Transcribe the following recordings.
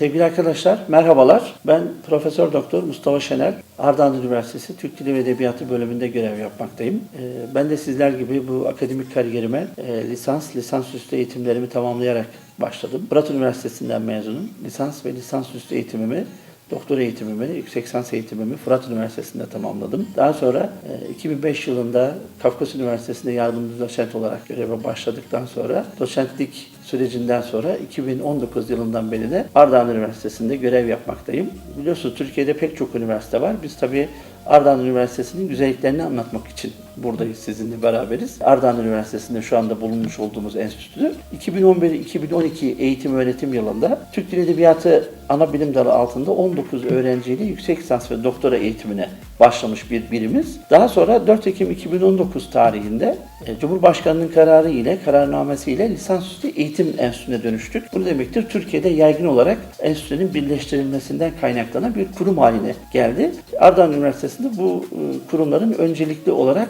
Sevgili arkadaşlar, merhabalar. Ben Profesör Doktor Mustafa Şener, Ardahan Üniversitesi Türk Dili ve Edebiyatı bölümünde görev yapmaktayım. Ee, Ben de sizler gibi bu akademik kariyerime e, lisans, lisansüstü eğitimlerimi tamamlayarak başladım. Fırat Üniversitesi'nden mezunum. Lisans ve lisansüstü eğitimimi Doktora eğitimimi, yüksek lisans eğitimimi Fırat Üniversitesi'nde tamamladım. Daha sonra e, 2005 yılında Kafkas Üniversitesi'nde yardımcı doçent olarak göreve başladıktan sonra doçentlik sürecinden sonra 2019 yılından beri de Ardahan Üniversitesi'nde görev yapmaktayım. Biliyorsunuz Türkiye'de pek çok üniversite var. Biz tabii Ardahan Üniversitesi'nin güzelliklerini anlatmak için buradayız sizinle beraberiz. Ardahan Üniversitesi'nde şu anda bulunmuş olduğumuz enstitü 2011-2012 eğitim öğretim yılında Türk Dili Edebiyatı ana bilim dalı altında 19 öğrenciyle yüksek lisans ve doktora eğitimine başlamış bir birimiz. Daha sonra 4 Ekim 2019 tarihinde e, Cumhurbaşkanı'nın kararı ile kararnamesi ile lisansüstü eğitim enstitüsüne dönüştük. Bu demektir? Türkiye'de yaygın olarak enstitünün birleştirilmesinden kaynaklanan bir kurum haline geldi. Ardahan Üniversitesi'nde bu e, kurumların öncelikli olarak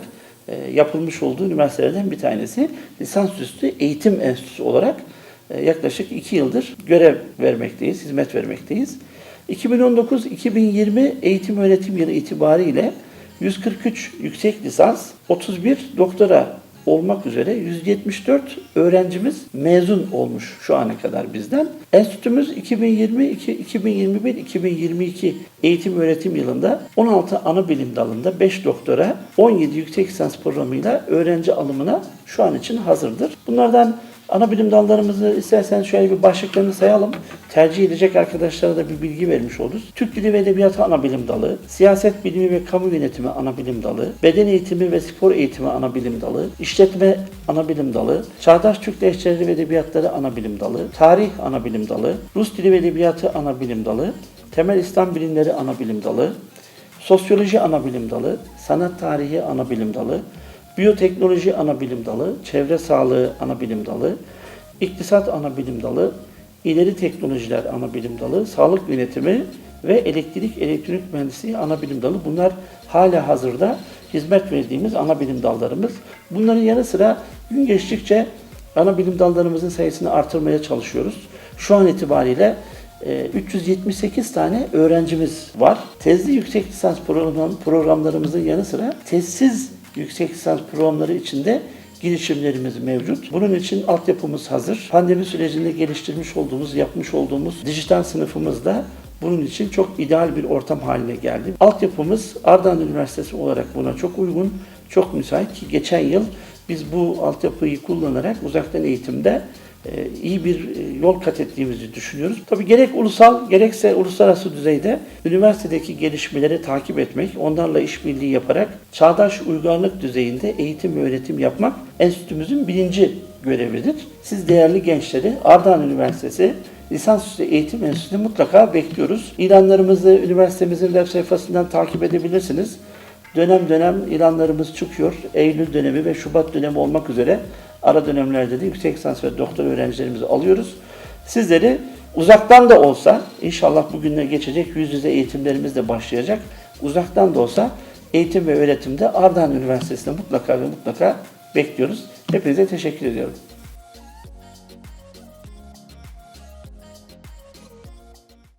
e, yapılmış olduğu üniversitelerden bir tanesi lisansüstü eğitim enstitüsü olarak e, yaklaşık 2 yıldır görev vermekteyiz, hizmet vermekteyiz. 2019-2020 eğitim öğretim yılı itibariyle 143 yüksek lisans, 31 doktora olmak üzere 174 öğrencimiz mezun olmuş şu ana kadar bizden. Enstitümüz 2020, 2021, 2022 eğitim öğretim yılında 16 ana bilim dalında 5 doktora, 17 yüksek lisans programıyla öğrenci alımına şu an için hazırdır. Bunlardan Ana bilim dallarımızı isterseniz şöyle bir başlıklarını sayalım. Tercih edecek arkadaşlara da bir bilgi vermiş oluruz. Türk Dili ve Edebiyatı ana bilim dalı, Siyaset Bilimi ve Kamu Yönetimi ana bilim dalı, Beden Eğitimi ve Spor Eğitimi ana bilim dalı, İşletme ana bilim dalı, Çağdaş Türk Lehçeleri ve Edebiyatları ana bilim dalı, Tarih ana bilim dalı, Rus Dili ve Edebiyatı ana bilim dalı, Temel İslam Bilimleri ana bilim dalı, Sosyoloji ana bilim dalı, Sanat Tarihi ana bilim dalı, Biyoteknoloji ana bilim dalı, Çevre Sağlığı ana bilim dalı, İktisat ana bilim dalı, İleri Teknolojiler ana bilim dalı, Sağlık Yönetimi ve Elektrik Elektronik Mühendisliği ana bilim dalı. Bunlar hala hazırda hizmet verdiğimiz ana bilim dallarımız. Bunların yanı sıra gün geçtikçe ana bilim dallarımızın sayısını artırmaya çalışıyoruz. Şu an itibariyle e, 378 tane öğrencimiz var. Tezli yüksek lisans program, programlarımızın yanı sıra tezsiz yüksek lisans programları içinde girişimlerimiz mevcut. Bunun için altyapımız hazır. Pandemi sürecinde geliştirmiş olduğumuz, yapmış olduğumuz dijital sınıfımız da bunun için çok ideal bir ortam haline geldi. Altyapımız Ardahan Üniversitesi olarak buna çok uygun, çok müsait ki geçen yıl biz bu altyapıyı kullanarak uzaktan eğitimde iyi bir e, yol kat ettiğimizi düşünüyoruz. Tabii gerek ulusal gerekse uluslararası düzeyde üniversitedeki gelişmeleri takip etmek, onlarla işbirliği yaparak çağdaş uygarlık düzeyinde eğitim ve öğretim yapmak enstitümüzün birinci görevidir. Siz değerli gençleri Ardahan Üniversitesi Lisansüstü Eğitim Enstitüsü'ne mutlaka bekliyoruz. İlanlarımızı üniversitemizin web sayfasından takip edebilirsiniz. Dönem dönem ilanlarımız çıkıyor. Eylül dönemi ve Şubat dönemi olmak üzere ara dönemlerde de yüksek lisans ve doktor öğrencilerimizi alıyoruz. Sizleri uzaktan da olsa inşallah bugünle geçecek yüz yüze eğitimlerimiz de başlayacak. Uzaktan da olsa eğitim ve öğretimde Ardahan Üniversitesi'nde mutlaka ve mutlaka bekliyoruz. Hepinize teşekkür ediyorum.